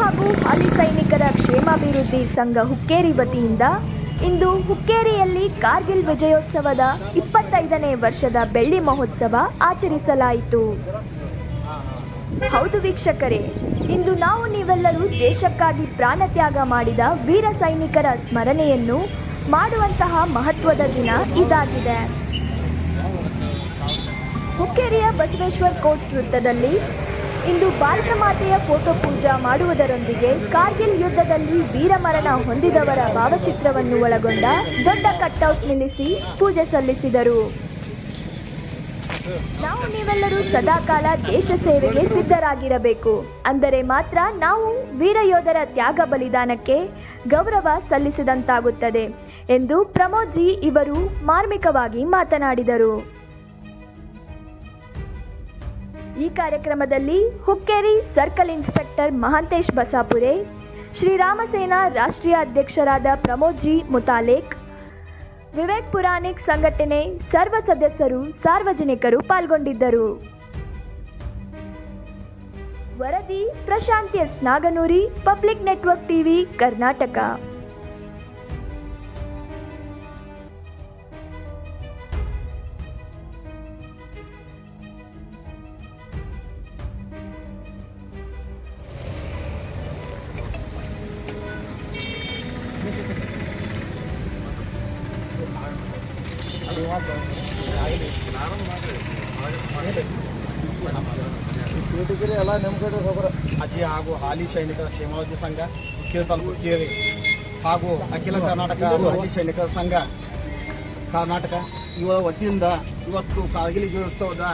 ಹಾಗೂ ಹಾಲಿ ಸೈನಿಕರ ಕ್ಷೇಮಾಭಿವೃದ್ಧಿ ಸಂಘ ಹುಕ್ಕೇರಿ ವತಿಯಿಂದ ಇಂದು ಹುಕ್ಕೇರಿಯಲ್ಲಿ ಕಾರ್ಗಿಲ್ ವಿಜಯೋತ್ಸವದ ಇಪ್ಪತ್ತೈದನೇ ವರ್ಷದ ಬೆಳ್ಳಿ ಮಹೋತ್ಸವ ಆಚರಿಸಲಾಯಿತು. ಹೌದು ವೀಕ್ಷಕರೇ ಇಂದು ನಾವು ನೀವೆಲ್ಲರೂ ದೇಶಕ್ಕಾಗಿ ಪ್ರಾಣತ್ಯಾಗ ಮಾಡಿದ ವೀರ ಸೈನಿಕರ ಸ್ಮರಣೆಯನ್ನು ಮಾಡುವಂತಹ ಮಹತ್ವದ ದಿನ ಇದಾಗಿದೆ. ಹುಕ್ಕೇರಿಯ ಬಸವೇಶ್ವರ್ ಕೋಟ್ ವೃತ್ತದಲ್ಲಿ ಇಂದು ಭಾರತ ಮಾತೆಯ ಫೋಟೋ ಪೂಜಾ ಮಾಡುವುದರೊಂದಿಗೆ ಕಾರ್ಗಿಲ್ ಯುದ್ಧದಲ್ಲಿ ವೀರಮರಣ ಹೊಂದಿದವರ ಭಾವಚಿತ್ರವನ್ನು ಒಳಗೊಂಡ ದೊಡ್ಡ ಕಟ್ಔಟ್ ನಿಲ್ಲಿಸಿ ಪೂಜೆ ಸಲ್ಲಿಸಿದರು. ನಾವು ನೀವೆಲ್ಲರೂ ಸದಾಕಾಲ ದೇಶ ಸೇವೆಗೆ ಸಿದ್ಧರಾಗಿರಬೇಕು. ಅಂದರೆ ಮಾತ್ರ ನಾವು ವೀರ ಯೋಧರ ತ್ಯಾಗ ಬಲಿದಾನಕ್ಕೆ ಗೌರವ ಸಲ್ಲಿಸಿದಂತಾಗುತ್ತದೆ ಎಂದು ಪ್ರಮೋದ್ ಜಿ ಇವರು ಮಾರ್ಮಿಕವಾಗಿ ಮಾತನಾಡಿದರು. ಈ ಕಾರ್ಯಕ್ರಮದಲ್ಲಿ ಹುಕ್ಕೇರಿ ಸರ್ಕಲ್ ಇನ್ಸ್ಪೆಕ್ಟರ್ ಮಹಾಂತೇಶ್ ಬಸಾಪುರೆ, ಶ್ರೀರಾಮಸೇನಾ ರಾಷ್ಟ್ರೀಯ ಅಧ್ಯಕ್ಷರಾದ ಪ್ರಮೋದ್ ಜಿ ಮುತಾಲೇಕ್, ವಿವೇಕ್ ಪುರಾಣಿಕ್ ಸಂಘಟನೆ ಸರ್ವ ಸದಸ್ಯರು ಸಾರ್ವಜನಿಕರು ಪಾಲ್ಗೊಂಡಿದ್ದರು. ವರದಿ Prashant S Naganuri, public network TV Karnataka. ಅಜ್ಜಿ ಹಾಗೂ ಹಾಲಿ ಸೈನಿಕರ ಕ್ಷೇಮಾಭಿವೃದ್ಧಿ ಸಂಘ ಹುಕ್ಕೇರಿ ತಾಲೂಕು ಕೇಳಿ ಹಾಗೂ ಅಖಿಲ ಕರ್ನಾಟಕ ಮಾಜಿ ಸೈನಿಕರ ಸಂಘ, ಕರ್ನಾಟಕ. ಇವರ ವತಿಯಿಂದ ಇವತ್ತು ಕಾರ್ಗಿಲ್ ವಿಜಯೋತ್ಸವದ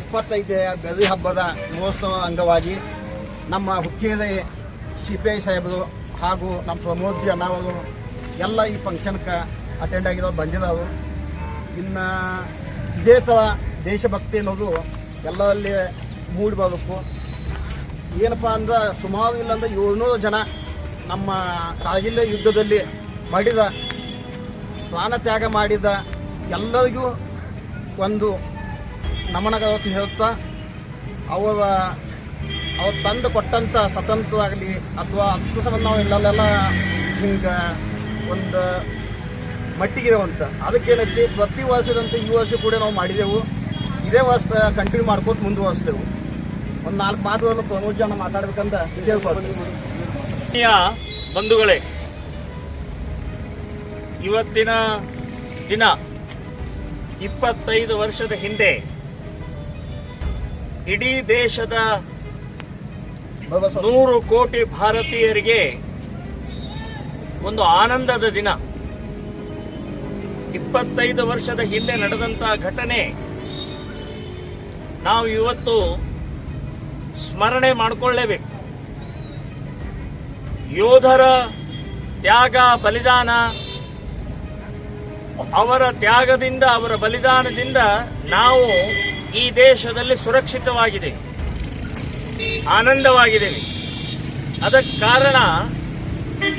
ಇಪ್ಪತ್ತೈದನೇ ಬೆಳ್ಳಿ ಹಬ್ಬದ ಮಹೋತ್ಸವ ಅಂಗವಾಗಿ ನಮ್ಮ ಹುಕ್ಕೇರಿ ಸಿ ಪಿ ಐ ಸಾಹೇಬರು ಹಾಗೂ ನಮ್ಮ ಪ್ರಮೋದ್ ಜಿ ಅಣ್ಣವರು ಎಲ್ಲ ಈ ಫಂಕ್ಷನ್ಗೆ ಅಟೆಂಡ್ ಆಗಿರೋ ಬಂದಿದ್ದಾವೆ ಇನ್ನು ಇದೇ ಥರ ದೇಶಭಕ್ತಿ ಅನ್ನೋದು ಎಲ್ಲರಲ್ಲಿ ಮೂಡಿ ಏನಪ್ಪ ಅಂದ್ರೆ ಸುಮಾರು ಇಲ್ಲಂದ್ರೆ ಏಳ್ನೂರು ಜನ ನಮ್ಮ ಕಾರ್ಗಿಲ್ ಯುದ್ಧದಲ್ಲಿ ಮಾಡಿದ, ಪ್ರಾಣ ತ್ಯಾಗ ಮಾಡಿದ ಎಲ್ಲರಿಗೂ ಒಂದು ನಮನಗವತ್ತು ಹೇಳುತ್ತಾ, ಅವರ, ಅವ್ರು ತಂದು ಕೊಟ್ಟಂಥ ಸ್ವತಂತ್ರ ಆಗಲಿ ಅಥವಾ ಹತ್ತು ಸಂಬಂಧ ನಾವು ಇಲ್ಲೆಲ್ಲ ಹಿಂಗೆ ಒಂದು ಮಟ್ಟಿಗೆ ಅಂತ. ಅದಕ್ಕೇನೈತಿ, ಪ್ರತಿ ವರ್ಷದಂತೆ ಈ ವರ್ಷ ಕೂಡ ನಾವು ಮಾಡಿದೆವು. ಇದೇ ವರ್ಷ ಕಂಟಿನ್ಯೂ ಮಾಡ್ಕೋತ ಮುಂದುವರಿಸ್ತೇವೆ ಒಂದು ನಾಲ್ಕು ಮಾತುಗಳನ್ನು ಪ್ರಮೋದ್ ಜನ ಮಾತಾಡ್ಬೇಕಂತ ಬಂಧುಗಳೇ ಇವತ್ತಿನ ದಿನ ಇಪ್ಪತ್ತೈದು ವರ್ಷದ ಹಿಂದೆ ಇಡೀ ದೇಶದ ನೂರು ಕೋಟಿ ಭಾರತೀಯರಿಗೆ ಒಂದು ಆನಂದದ ದಿನ. ಇಪ್ಪತ್ತೈದು ವರ್ಷದ ಹಿಂದೆ ನಡೆದಂತಹ ಘಟನೆ ನಾವು ಇವತ್ತು ಸ್ಮರಣೆ ಮಾಡಿಕೊಳ್ಳೇಬೇಕು. ಯೋಧರ ತ್ಯಾಗ, ಬಲಿದಾನ, ಅವರ ತ್ಯಾಗದಿಂದ, ಅವರ ಬಲಿದಾನದಿಂದ ನಾವು ಈ ದೇಶದಲ್ಲಿ ಸುರಕ್ಷಿತವಾಗಿದೆ ಆನಂದವಾಗಿದ್ದೇವೆ ಅದಕ್ಕೆ ಕಾರಣ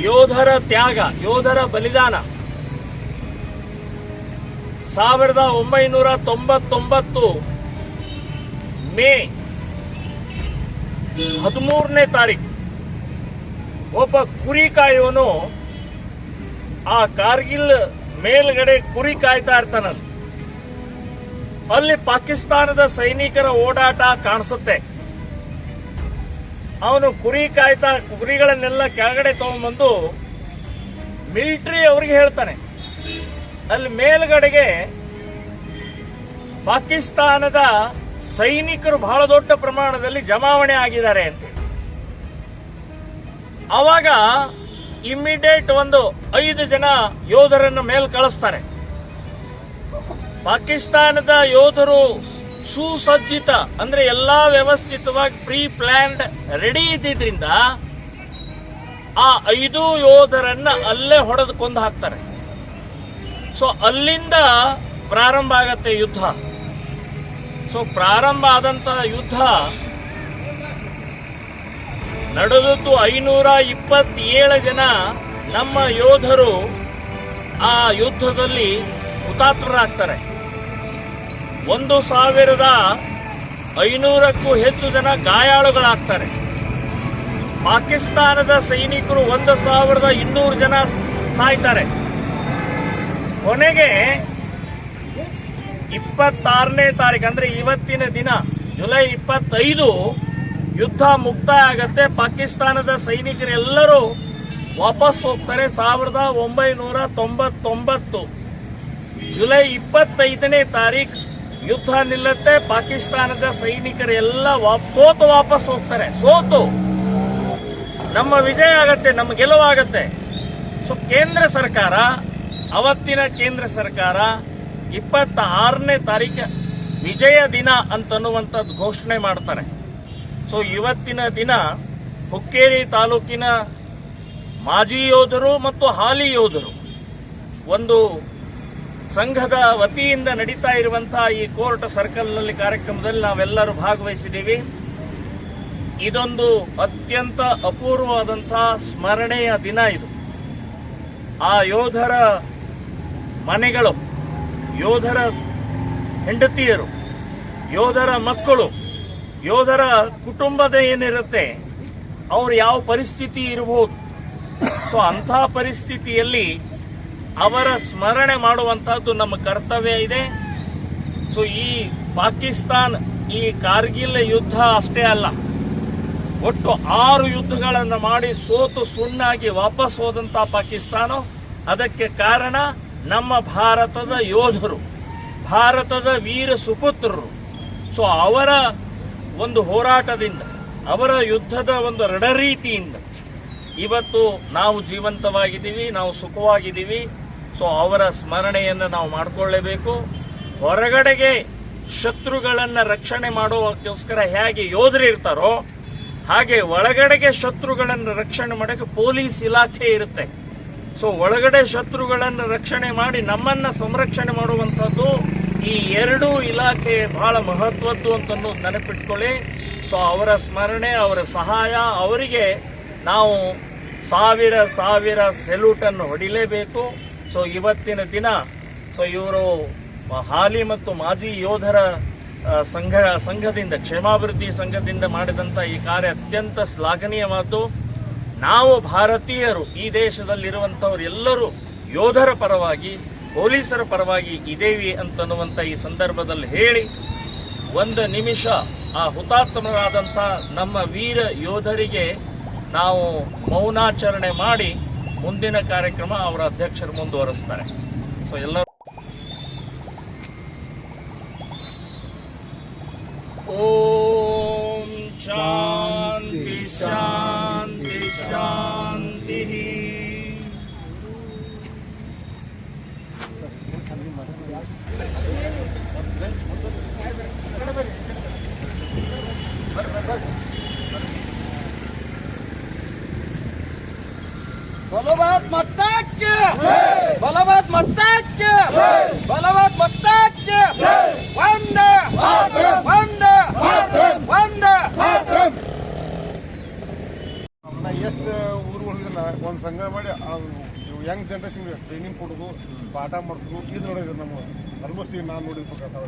ಯೋಧರ ತ್ಯಾಗ, ಯೋಧರ ಬಲಿದಾನ. ಸಾವಿರದ ಒಂಬೈನೂರ ತೊಂಬತ್ತೊಂಬತ್ತು ಮೇ ಹದಿಮೂರನೇ ತಾರೀಕು. ಒಬ್ಬ ಕುರಿ ಕಾಯುವನು ಆ ಕಾರ್ಗಿಲ್ ಮೇಲ್ಗಡೆ ಕುರಿ ಕಾಯ್ತಾ ಇರ್ತಾನಲ್ಲಿ ಅಲ್ಲಿ ಪಾಕಿಸ್ತಾನದ ಸೈನಿಕರ ಓಡಾಟ ಕಾಣಿಸುತ್ತೆ. ಅವನು ಕುರಿ ಕಾಯ್ತಾ, ಕುರಿಗಳನ್ನೆಲ್ಲ ಕೆಳಗಡೆ ತಗೊಂಡ್ಬಂದು ಮಿಲಿಟರಿ ಅವ್ರಿಗೆ ಹೇಳ್ತಾನೆ. ಅಲ್ಲಿ ಮೇಲ್ಗಡೆಗೆ ಪಾಕಿಸ್ತಾನದ ಸೈನಿಕರು ಬಹಳ ದೊಡ್ಡ ಪ್ರಮಾಣದಲ್ಲಿ ಜಮಾವಣೆ ಆಗಿದ್ದಾರೆ ಅಂತ ಅವಾಗ ಇಮ್ಮಿಡಿಯೇಟ್ ಒಂದು ಐದು ಜನ ಯೋಧರನ್ನು ಮೇಲ್ ಕಳಿಸ್ತಾರೆ. ಪಾಕಿಸ್ತಾನದ ಯೋಧರು ಸುಸಜ್ಜಿತ, ಅಂದ್ರೆ ಎಲ್ಲಾ ವ್ಯವಸ್ಥಿತವಾಗಿ ಪ್ರೀ ಪ್ಲಾನ್ಡ್ ರೆಡಿ ಇದ್ದಿದ್ರಿಂದ ಆ ಐದು ಯೋಧರನ್ನ ಅಲ್ಲೇ ಹೊಡೆದು ಕೊಂದು ಹಾಕ್ತಾರೆ. ಸೊ ಅಲ್ಲಿಂದ ಪ್ರಾರಂಭ ಆಗತ್ತೆ ಯುದ್ಧ. ಸೊ ಪ್ರಾರಂಭ ಆದಂತಹ ಯುದ್ಧ ನಡೆದದ್ದು ಐನೂರ ಇಪ್ಪತ್ತೇಳು ಜನ ನಮ್ಮ ಯೋಧರು ಆ ಯುದ್ಧದಲ್ಲಿ ಹುತಾತ್ಮರಾಗ್ತಾರೆ. ಒಂದು ಸಾವಿರದ ಐನೂರಕ್ಕೂ ಹೆಚ್ಚು ಜನ ಗಾಯಾಳುಗಳಾಗ್ತಾರೆ. ಪಾಕಿಸ್ತಾನದ ಸೈನಿಕರು ಒಂದು ಸಾವಿರದ ಇನ್ನೂರು ಜನ ಸಾಯ್ತಾರೆ. ಕೊನೆಗೆ ಇಪ್ಪತ್ತಾರನೇ ತಾರೀಕು ಅಂದ್ರೆ ಇವತ್ತಿನ ದಿನ, ಜುಲೈ ಇಪ್ಪತ್ತೈದು, ಯುದ್ಧ ಮುಕ್ತಾಯ ಆಗತ್ತೆ. ಪಾಕಿಸ್ತಾನದ ಸೈನಿಕರೆಲ್ಲರೂ ವಾಪಸ್ ಹೋಗ್ತಾರೆ. ಸಾವಿರದ ಒಂಬೈನೂರ ತೊಂಬತ್ತೊಂಬತ್ತು. ಜುಲೈ ಇಪ್ಪತ್ತೈದನೇ ತಾರೀಕು ಯುದ್ಧ ನಿಲ್ಲತ್ತೆ. ಪಾಕಿಸ್ತಾನದ ಸೈನಿಕರೆಲ್ಲ ಸೋತು ವಾಪಸ್ ಹೋಗ್ತಾರೆ. ಸೋತು. ನಮ್ಮ ವಿಜಯ ಆಗತ್ತೆ, ನಮ್ಮ ಗೆಲುವಾಗತ್ತೆ. ಸೊ, ಕೇಂದ್ರ ಸರ್ಕಾರ, ಅವತ್ತಿನ ಕೇಂದ್ರ ಸರ್ಕಾರ ಇಪ್ಪತ್ತ ಆರನೇ ತಾರೀಕು ವಿಜಯ ದಿನ ಅಂತನ್ನುವಂಥದ್ದು ಘೋಷಣೆ ಮಾಡ್ತಾರೆ. ಸೊ ಇವತ್ತಿನ ದಿನ ಹುಕ್ಕೇರಿ ತಾಲೂಕಿನ ಮಾಜಿ ಯೋಧರು ಮತ್ತು ಹಾಲಿ ಯೋಧರು ಒಂದು ಸಂಘದ ವತಿಯಿಂದ ನಡೀತಾ ಇರುವಂತಹ ಈ ಕೋರ್ಟ್ ಸರ್ಕಲ್ನಲ್ಲಿ ಕಾರ್ಯಕ್ರಮದಲ್ಲಿ ನಾವೆಲ್ಲರೂ ಭಾಗವಹಿಸಿದ್ದೀವಿ. ಇದೊಂದು ಅತ್ಯಂತ ಅಪೂರ್ವವಾದಂತಹ ಸ್ಮರಣೆಯ ದಿನ ಇದು. ಆ ಯೋಧರ ಮನೆಗಳು ಯೋಧರ ಹೆಂಡತಿಯರು, ಯೋಧರ ಮಕ್ಕಳು, ಯೋಧರ ಕುಟುಂಬದ ಏನಿರುತ್ತೆ, ಅವ್ರು ಯಾವ ಪರಿಸ್ಥಿತಿ ಇರಬಹುದು ಸೊ ಅಂಥ ಪರಿಸ್ಥಿತಿಯಲ್ಲಿ ಅವರ ಸ್ಮರಣೆ ಮಾಡುವಂತಹದ್ದು ನಮ್ಮ ಕರ್ತವ್ಯ ಇದೆ. ಸೊ ಈ ಪಾಕಿಸ್ತಾನ್, ಈ ಕಾರ್ಗಿಲ್ ಯುದ್ಧ ಅಷ್ಟೇ ಅಲ್ಲ. ಒಟ್ಟು ಆರು ಯುದ್ಧಗಳನ್ನು ಮಾಡಿ ಸೋತು ಸುಣ್ಣಾಗಿ ವಾಪಸ್ ಹೋದಂಥ ಪಾಕಿಸ್ತಾನ. ಅದಕ್ಕೆ ಕಾರಣ ನಮ್ಮ ಭಾರತದ ಯೋಧರು, ಭಾರತದ ವೀರ ಸುಪುತ್ರರು. ಸೊ ಅವರ ಒಂದು ಹೋರಾಟದಿಂದ, ಅವರ ಯುದ್ಧದ ಒಂದು ರಣರೀತಿಯಿಂದ ಇವತ್ತು ನಾವು ಜೀವಂತವಾಗಿದ್ದೀವಿ, ನಾವು ಸುಖವಾಗಿದ್ದೀವಿ. ಸೊ ಅವರ ಸ್ಮರಣೆಯನ್ನು ನಾವು ಮಾಡಿಕೊಳ್ಳೇಬೇಕು. ಹೊರಗಡೆಗೆ ಶತ್ರುಗಳನ್ನು ರಕ್ಷಣೆ ಮಾಡೋಕ್ಕೋಸ್ಕರ ಹೇಗೆ ಯೋಧರು ಇರ್ತಾರೋ, ಹಾಗೆ ಒಳಗಡೆಗೆ ಶತ್ರುಗಳನ್ನು ರಕ್ಷಣೆ ಮಾಡೋಕ್ಕೆ ಪೊಲೀಸ್ ಇಲಾಖೆ ಇರುತ್ತೆ. ಸೊ ಒಳಗಡೆ ಶತ್ರುಗಳನ್ನು ರಕ್ಷಣೆ ಮಾಡಿ ನಮ್ಮನ್ನ ಸಂರಕ್ಷಣೆ ಮಾಡುವಂಥದ್ದು ಈ ಎರಡೂ ಇಲಾಖೆ ಬಹಳ ಮಹತ್ವದ್ದು ಅಂತಂದು ನೆನಪಿಟ್ಕೊಳ್ಳಿ. ಸೊ ಅವರ ಸ್ಮರಣೆ, ಅವರ ಸಹಾಯ, ಅವರಿಗೆ ನಾವು ಸಾವಿರ ಸಾವಿರ ಸೆಲ್ಯೂಟನ್ನು ಹೊಡಿಲೇಬೇಕು. ಸೊ ಇವತ್ತಿನ ದಿನ ಸೊ ಇವರು ಹಾಲಿ ಮತ್ತು ಮಾಜಿ ಯೋಧರ ಸಂಘ, ಸಂಘದಿಂದ, ಕ್ಷೇಮಾಭಿವೃದ್ಧಿ ಸಂಘದಿಂದ ಮಾಡಿದಂತ ಈ ಕಾರ್ಯ ಅತ್ಯಂತ ಶ್ಲಾಘನೀಯವಾದ್ದು. ನಾವು ಭಾರತೀಯರು ಈ ದೇಶದಲ್ಲಿರುವಂತವ್ರು ಎಲ್ಲರೂ ಯೋಧರ ಪರವಾಗಿ, ಪೊಲೀಸರ ಪರವಾಗಿ ಇದೇವಿ ಅಂತನ್ನುವಂತ ಈ ಸಂದರ್ಭದಲ್ಲಿ ಹೇಳಿ, ಒಂದು ನಿಮಿಷ ಆ ಹುತಾತ್ಮರಾದಂಥ ನಮ್ಮ ವೀರ ಯೋಧರಿಗೆ ನಾವು ಮೌನಾಚರಣೆ ಮಾಡಿ ಮುಂದಿನ ಕಾರ್ಯಕ್ರಮ ಅವರ ಅಧ್ಯಕ್ಷರು ಮುಂದುವರಿಸ್ತಾರೆ. ಸೊ ಎಲ್ಲರೂ ಓಂ ಬಲವಾದ್ ಮತ್ತಾಕ್ಕೆ ಬಲವಾದ ಮತ್ತಾಕ್ಕೆ ಬಲವಾದ ಮತ್ತಾಕ್ಕೆ ಒಂದ. ಒಂದ. ಒಂದ. ಎಷ್ಟು ಊರು ಹೋಗಿದ್ದ ಒಂದು ಸಂಘ ಮಾಡಿ ಯಂಗ್ ಜನ್ರೇಷನ್ ಟ್ರೈನಿಂಗ್ ಕೊಡೋದು ಪಾಠ ಮಾಡೋದು ಇದು ನೋಡಿದ್ರೆ ನಮ್ಮ ಆಲ್ಮೋಸ್ಟ್ ಈಗ ನಾನು ಪ್ರಕಾರ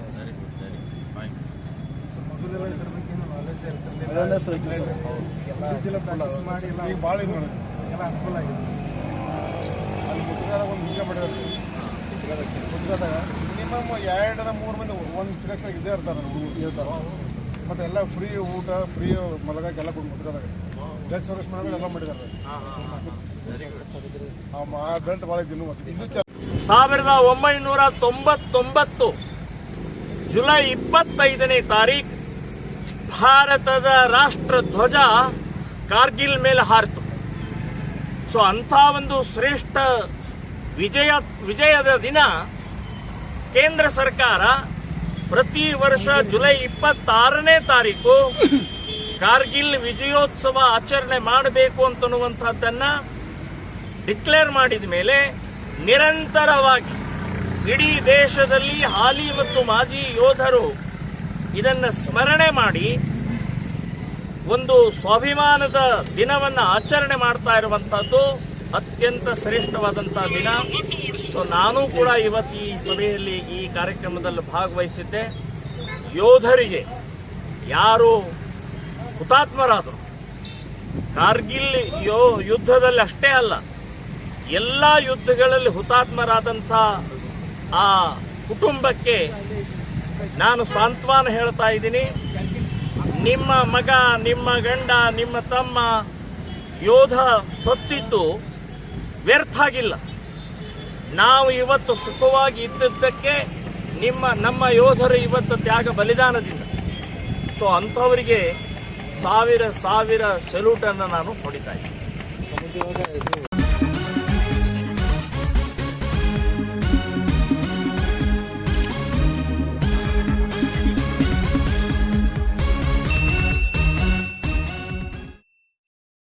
ಈಗ ಭಾಳ ಇದು ಮಾಡಿದ್ರು ಅಲ್ಲಿ ಮುಟ್ಗಾದ ಒಂದು ಹಿಂಗೆ ಮಾಡಿದ್ರು. ಮುಟ್ಗಾದಾಗ ಮಿನಿಮಮ್ ಎರಡರ ಮೂರು ಮಂದಿ ಒಂದು ಸಿಲೆಕ್ಷನ್ ಇದೇ ಇರ್ತಾರೆ ಇರ್ತಾರೆ ಮತ್ತೆ ಎಲ್ಲ ಫ್ರೀ ಊಟ ಫ್ರೀ ಮಲಗಕ್ಕೆ ಎಲ್ಲ ಕೊಟ್ಟು ಮುಟ್ಗಾದಾಗ ಡೆತ್ ಸರ್ವಿಸ್ ಮಾಡೋದು ಎಲ್ಲ ಮಾಡಿದ್ದಾರೆ ಆ ಬೆಲ್ಟ್ ಭಾಳ ಇದ್ದು ಮತ್ತೆ ಚ ಸಾವಿರದ ಒಂಬೈನೂರ ತೊಂಬತ್ತೊಂಬತ್ತು ಜುಲೈ ಇಪ್ಪತ್ತೈದನೇ ತಾರೀಕು ಭಾರತದ ರಾಷ್ಟ್ರ ಧ್ವಜ ಕಾರ್ಗಿಲ್ ಮೇಲೆ ಹಾರಿತು. ಸೊ ಅಂಥ ಒಂದು ಶ್ರೇಷ್ಠ ವಿಜಯ, ವಿಜಯದ ದಿನ ಕೇಂದ್ರ ಸರ್ಕಾರ ಪ್ರತಿ ವರ್ಷ ಜುಲೈ ಇಪ್ಪತ್ತಾರನೇ ತಾರೀಕು ಕಾರ್ಗಿಲ್ ವಿಜಯೋತ್ಸವ ಆಚರಣೆ ಮಾಡಬೇಕು ಅಂತನ್ನುವಂಥದ್ದನ್ನ ಡಿಕ್ಲೇರ್ ಮಾಡಿದ ಮೇಲೆ ನಿರಂತರವಾಗಿ ಇಡೀ ದೇಶದಲ್ಲಿ ಹಾಲಿ ಮತ್ತು ಮಾಜಿ ಯೋಧರು ಇದನ್ನು ಸ್ಮರಣೆ ಮಾಡಿ ಒಂದು ಸ್ವಾಭಿಮಾನದ ದಿನವನ್ನ ಆಚರಣೆ ಮಾಡ್ತಾ ಇರುವಂತಹದ್ದು ಅತ್ಯಂತ ಶ್ರೇಷ್ಠವಾದಂತಹ ದಿನ. ಸೊ ನಾನು ಕೂಡ ಇವತ್ತು ಈ ಸಭೆಯಲ್ಲಿ ಈ ಕಾರ್ಯಕ್ರಮದಲ್ಲಿ ಭಾಗವಹಿಸಿದ್ದೆ. ಯೋಧರಿಗೆ ಯಾರು ಹುತಾತ್ಮರಾದರು, ಕಾರ್ಗಿಲ್ ಯೋ ಯುದ್ಧದಲ್ಲಿ ಅಷ್ಟೇ ಅಲ್ಲ, ಎಲ್ಲ ಯುದ್ಧಗಳಲ್ಲಿ ಹುತಾತ್ಮರಾದಂಥ ಆ ಕುಟುಂಬಕ್ಕೆ ನಾನು ಸಾಂತ್ವನ ಹೇಳ್ತಾ ಇದ್ದೀನಿ. ನಿಮ್ಮ ಮಗ, ನಿಮ್ಮ ಗಂಡ, ನಿಮ್ಮ ತಮ್ಮ ಯೋಧ ಸತ್ತಿದ್ದು ವ್ಯರ್ಥ ಆಗಿಲ್ಲ ನಾವು ಇವತ್ತು ಸುಖವಾಗಿ ಇದ್ದದ್ದಕ್ಕೆ ನಿಮ್ಮ, ನಮ್ಮ ಯೋಧರು ಇವತ್ತು ತ್ಯಾಗ ಬಲಿದಾನದಿಂದ. ಸೊ ಅಂಥವರಿಗೆ ಸಾವಿರ ಸಾವಿರ ಸೆಲ್ಯೂಟನ್ನು ನಾನು ಹೊಡಿತಾ ಇದ್ದೀನಿ.